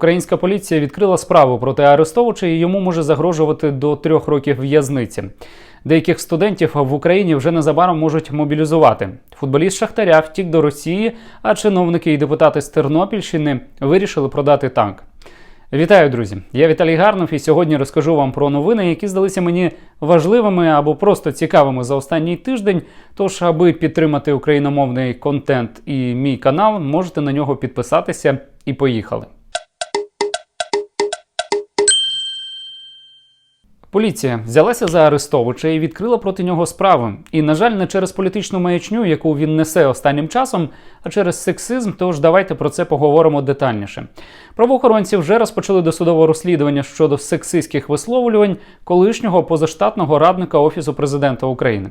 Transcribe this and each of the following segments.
Українська поліція відкрила справу проти Арестовича і йому може загрожувати до трьох років в'язниці. Деяких студентів в Україні вже незабаром можуть мобілізувати. Футболіст Шахтаря втік до Росії, а чиновники і депутати з Тернопільщини вирішили продати танк. Вітаю, друзі! Я Віталій Гарнов, і сьогодні розкажу вам про новини, які здалися мені важливими або просто цікавими за останній тиждень. Тож, аби підтримати україномовний контент і мій канал, можете на нього підписатися і поїхали. Поліція взялася за Арестовича і відкрила проти нього справи. І, на жаль, не через політичну маячню, яку він несе останнім часом, а через сексизм. Тож давайте про це поговоримо детальніше. Правоохоронці вже розпочали досудове розслідування щодо сексистських висловлювань колишнього позаштатного радника Офісу президента України.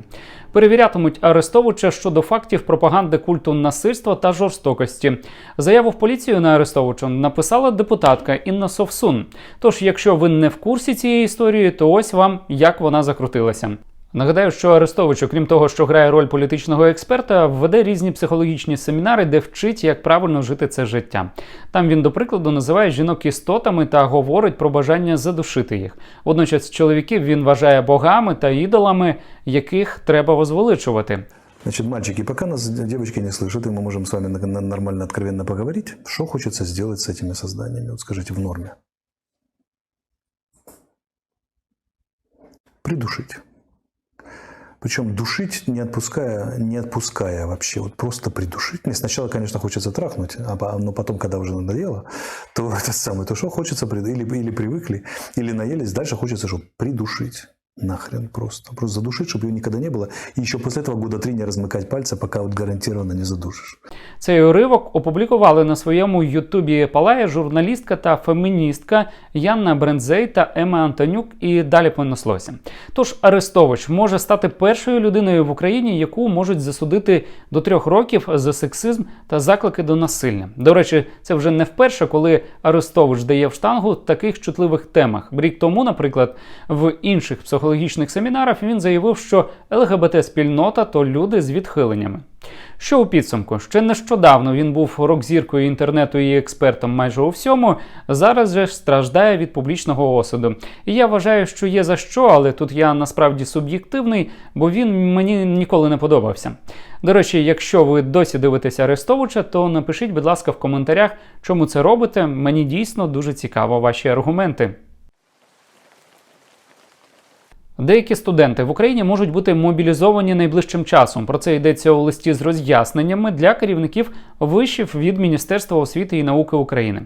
Перевірятимуть Арестовича щодо фактів пропаганди культу насильства та жорстокості. Заяву в поліцію на Арестовича написала депутатка Інна Совсун. Тож, якщо ви не в курсі цієї історії, то ось вам як вона закрутилася. Нагадаю, що Арестович, окрім того, що грає роль політичного експерта, веде різні психологічні семінари, де вчить, як правильно жити це життя. Там він, до прикладу, називає жінок істотами та говорить про бажання задушити їх. Водночас чоловіків він вважає богами та ідолами, яких треба возвеличувати. Значит, мальчики, пока нас девочки не слышат, и мы можем с вами на- на- нормально, откровенно поговорить, что хочется сделать с этими созданиями? Вот скажите, в норме. Придушить. Причем душить, не отпуская, не отпуская вообще, вот просто придушить. Мне сначала, конечно, хочется трахнуть, а но потом, когда уже надоело, то это самое, то что хочется, или, или привыкли, или наелись, дальше хочется, что придушить. Нахрен просто. Просто задушить, чтобы ее никогда не было. И еще после этого года три не размыкать пальцы, пока вот гарантированно не задушишь. Цей уривок опублікували на своєму Ютубі Палая журналістка та феміністка Янна Брендзей та Ема Антонюк, і далі понеслося. Тож Арестович може стати першою людиною в Україні, яку можуть засудити до трьох років за сексизм та заклики до насилля. До речі, це вже не вперше, коли Арестович дає в штангу в таких чутливих темах. Рік тому, наприклад, в інших психологічних семінарах він заявив, що ЛГБТ-спільнота то люди з відхиленнями. Що у підсумку? Ще нещодавно він був рок-зіркою інтернету і експертом майже у всьому. Зараз же страждає від публічного осуду. І я вважаю, що є за що, але тут я насправді суб'єктивний, бо він мені ніколи не подобався. До речі, якщо ви досі дивитеся Арестовича, то напишіть, будь ласка, в коментарях, чому це робите. Мені дійсно дуже цікаво ваші аргументи. Деякі студенти в Україні можуть бути мобілізовані найближчим часом. Про це йдеться у листі з роз'ясненнями для керівників вишів від Міністерства освіти і науки України.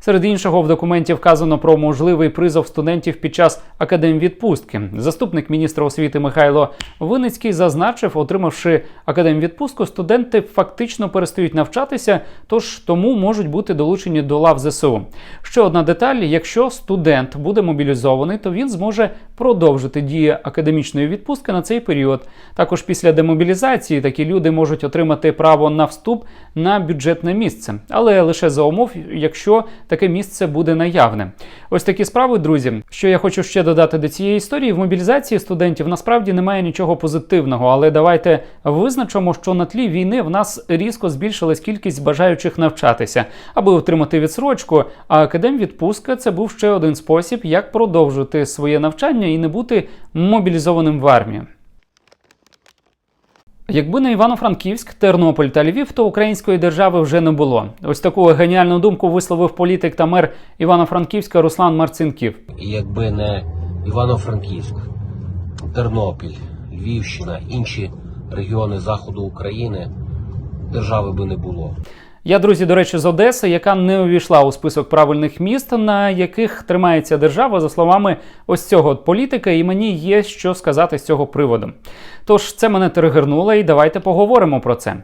Серед іншого, в документі вказано про можливий призов студентів під час академвідпустки. Заступник міністра освіти Михайло Виницький зазначив, отримавши академвідпустку, студенти фактично перестають навчатися, тож тому можуть бути долучені до лав ЗСУ. Ще одна деталь: якщо студент буде мобілізований, то він зможе продовжити дію академічної відпустки на цей період. Також після демобілізації такі люди можуть отримати право на вступ на бюджетне місце, але лише за умов, якщо таке місце буде наявне. Ось такі справи, друзі. Що я хочу ще додати до цієї історії: в мобілізації студентів насправді немає нічого позитивного, але давайте визначимо, що на тлі війни в нас різко збільшилась кількість бажаючих навчатися, аби отримати відсрочку. А академвідпустка це був ще один спосіб, як продовжити своє навчання і не бути мобілізованим в армію. Якби не Івано-Франківськ, Тернопіль та Львів, то української держави вже не було. Ось таку геніальну думку висловив політик та мер Івано-Франківська Руслан Марцинків. І якби не Івано-Франківськ, Тернопіль, Львівщина, інші регіони заходу України, держави би не було. Я, друзі, до речі, з Одеси, яка не увійшла у список правильних міст, на яких тримається держава, за словами ось цього політика, і мені є що сказати з цього приводу. Тож це мене тригернуло, і давайте поговоримо про це.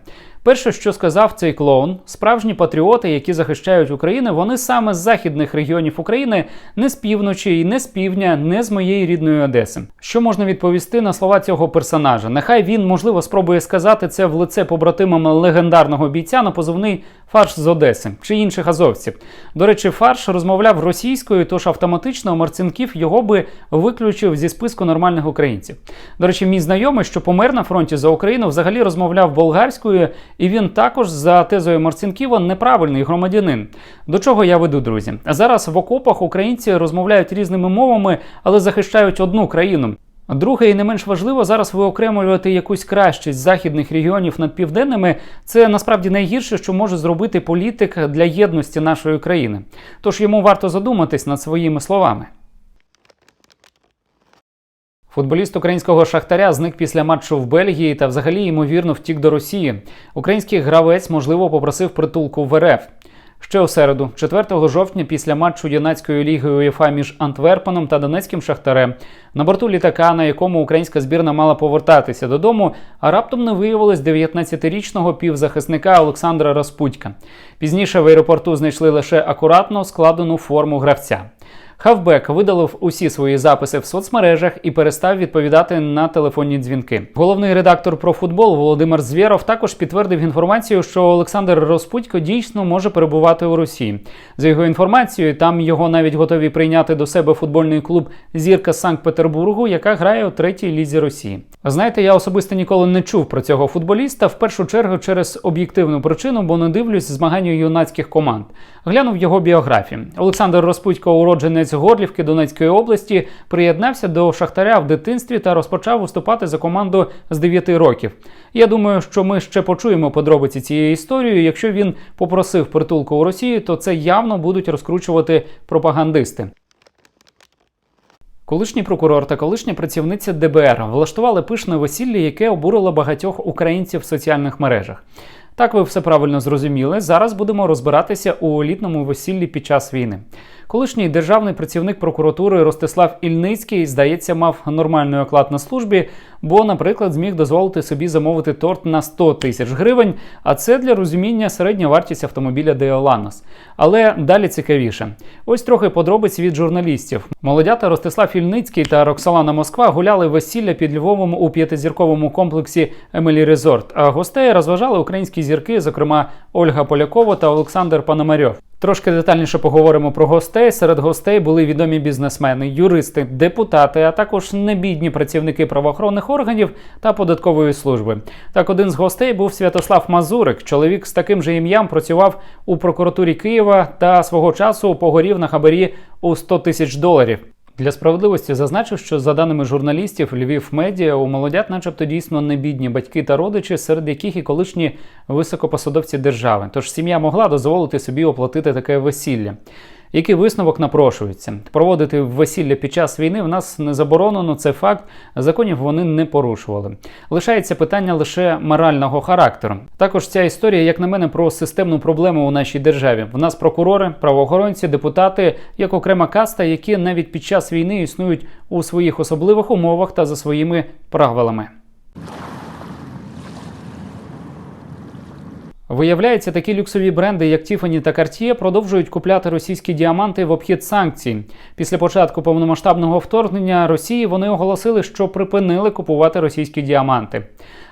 Перше, що сказав цей клоун, справжні патріоти, які захищають Україну, вони саме з західних регіонів України, не з півночі і не з півдня, не з моєї рідної Одеси. Що можна відповісти на слова цього персонажа? Нехай він, можливо, спробує сказати це в лице побратимам легендарного бійця на позивний фарш з Одеси чи інших азовців. До речі, фарш розмовляв російською, тож автоматично Марцинків його би виключив зі списку нормальних українців. До речі, мій знайомий, що помер на фронті за Україну, взагалі розмовляв болгарською, і він також за тезою Марцинківа неправильний громадянин. До чого я веду, друзі? Зараз в окопах українці розмовляють різними мовами, але захищають одну країну. Друге, і не менш важливо, зараз виокремлювати якусь кращість західних регіонів над південними це насправді найгірше, що може зробити політик для єдності нашої країни. Тож йому варто задуматись над своїми словами. Футболіст українського шахтаря зник після матчу в Бельгії та взагалі ймовірно втік до Росії. Український гравець, можливо, попросив притулку в РФ. Ще у середу, 4 жовтня, після матчу юнацької ліги УЄФА між Антверпеном та Донецьким шахтарем, на борту літака, на якому українська збірна мала повертатися додому, а раптом не виявилось 19-річного півзахисника Олександра Распутька. Пізніше в аеропорту знайшли лише акуратно складену форму гравця. Хавбек видалив усі свої записи в соцмережах і перестав відповідати на телефонні дзвінки. Головний редактор про футбол Володимир Звєров також підтвердив інформацію, що Олександр Розпутько дійсно може перебувати у Росії. За його інформацією, там його навіть готові прийняти до себе футбольний клуб Зірка Санкт-Петербургу, яка грає у третій лізі Росії. Знаєте, я особисто ніколи не чув про цього футболіста в першу чергу через об'єктивну причину, бо не дивлюсь змагання юнацьких команд. Глянув його біографію. Олександр Розпутько, уродженець Горлівки Донецької області, приєднався до Шахтаря в дитинстві та розпочав виступати за команду з 9 років. Я думаю, що ми ще почуємо подробиці цієї історії. Якщо він попросив притулку у Росії, то це явно будуть розкручувати пропагандисти. Колишній прокурор та колишня працівниця ДБР влаштували пишне весілля, яке обурило багатьох українців в соціальних мережах. Так, ви все правильно зрозуміли. Зараз будемо розбиратися у літному весіллі під час війни. Колишній державний працівник прокуратури Ростислав Ільницький, здається, мав нормальний оклад на службі, бо, наприклад, зміг дозволити собі замовити торт на 100 тисяч гривень, а це для розуміння середня вартість автомобіля Деоланос. Але далі цікавіше. Ось трохи подробиць від журналістів. Молодята Ростислав Ільницький та Роксолана Москва гуляли весілля під Львовом у п'ятизірковому комплексі Емелі Резорт. А гостей розважали українські зірки, зокрема Ольга Полякова та Олександр Пономарьов. Трошки детальніше поговоримо про гостей. Серед гостей були відомі бізнесмени, юристи, депутати, а також небідні працівники правоохоронних органів та податкової служби. Так, один з гостей був Святослав Мазурик. Чоловік з таким же ім'ям працював у прокуратурі Києва та свого часу погорів на хабарі у 100 тисяч доларів. Для справедливості зазначив, що за даними журналістів Львів Медіа, у молодят, начебто, дійсно не бідні батьки та родичі, серед яких і колишні високопосадовці держави. Тож сім'я могла дозволити собі оплатити таке весілля. Який висновок напрошується? Проводити весілля під час війни в нас не заборонено, це факт. Законів вони не порушували. Лишається питання лише морального характеру. Також ця історія, як на мене, про системну проблему у нашій державі. В нас прокурори, правоохоронці, депутати як окрема каста, які навіть під час війни існують у своїх особливих умовах та за своїми правилами. Виявляється, такі люксові бренди, як Tiffany та Cartier, продовжують купляти російські діаманти в обхід санкцій. Після початку повномасштабного вторгнення Росії вони оголосили, що припинили купувати російські діаманти.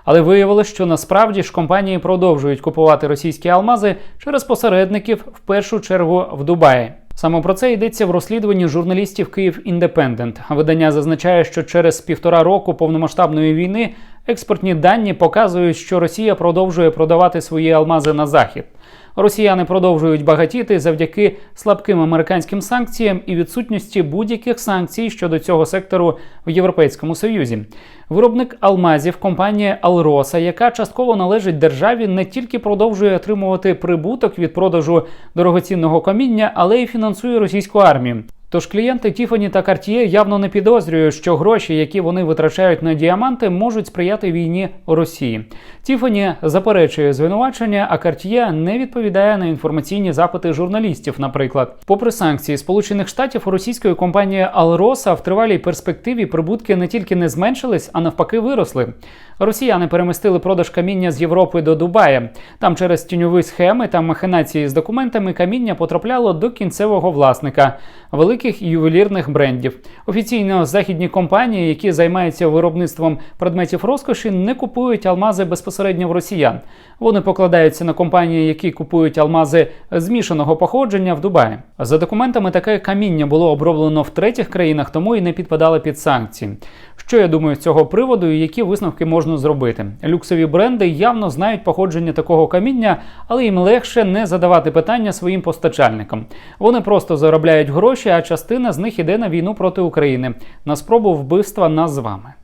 Але виявилось, що насправді ж компанії продовжують купувати російські алмази через посередників, в першу чергу в Дубаї. Саме про це йдеться в розслідуванні журналістів Київ Індепендент. Видання зазначає, що через півтора року повномасштабної війни експортні дані показують, що Росія продовжує продавати свої алмази на захід. Росіяни продовжують багатіти завдяки слабким американським санкціям і відсутності будь-яких санкцій щодо цього сектору в Європейському Союзі. Виробник алмазів компанія Алроса, яка частково належить державі, не тільки продовжує отримувати прибуток від продажу дорогоцінного каміння, але й фінансує російську армію. Тож клієнти Tiffany та Cartier явно не підозрюють, що гроші, які вони витрачають на діаманти, можуть сприяти війні Росії. Tiffany заперечує звинувачення, а Cartier не відповідає на інформаційні запити журналістів. Наприклад, попри санкції Сполучених Штатів у російської компанії Alrosa в тривалій перспективі прибутки не тільки не зменшились, а навпаки виросли. Росіяни перемістили продаж каміння з Європи до Дубая. Там через тіньові схеми та махинації з документами каміння потрапляло до кінцевого власника. Великі великих ювелірних брендів. Офіційно західні компанії, які займаються виробництвом предметів розкоші, не купують алмази безпосередньо в росіян. Вони покладаються на компанії, які купують алмази змішаного походження в Дубаї. За документами таке каміння було оброблено в третіх країнах, тому і не підпадало під санкції. Що я думаю з цього приводу і які висновки можна зробити? Люксові бренди явно знають походження такого каміння, але їм легше не задавати питання своїм постачальникам. Вони просто заробляють гроші, а частина з них іде на війну проти України на спробу вбивства нас з вами.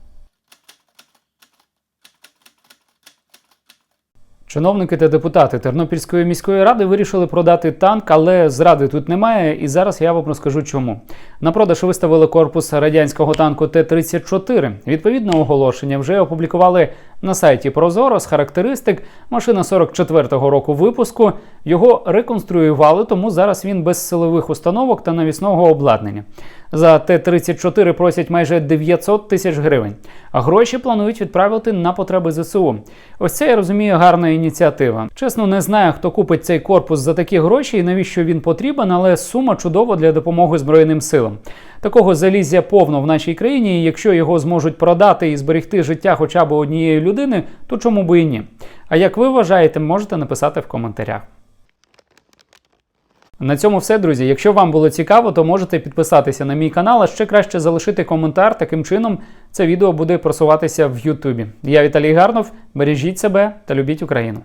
Чиновники та депутати Тернопільської міської ради вирішили продати танк, але зради тут немає, і зараз я вам розкажу чому. На продаж виставили корпус радянського танку Т-34. Відповідне оголошення вже опублікували на сайті Прозоро з характеристик. Машина 44-го року випуску. Його реконструювали, тому зараз він без силових установок та навісного обладнання. За Т-34 просять майже 900 тисяч гривень, а гроші планують відправити на потреби ЗСУ. Ось це я розумію гарна ініціатива. Чесно, не знаю, хто купить цей корпус за такі гроші і навіщо він потрібен, але сума чудова для допомоги Збройним силам. Такого залізя повно в нашій країні, і якщо його зможуть продати і зберегти життя хоча б однієї людини, то чому би і ні? А як ви вважаєте, можете написати в коментарях. На цьому все, друзі. Якщо вам було цікаво, то можете підписатися на мій канал, а ще краще залишити коментар. Таким чином це відео буде просуватися в Ютубі. Я Віталій Гарнов. Бережіть себе та любіть Україну.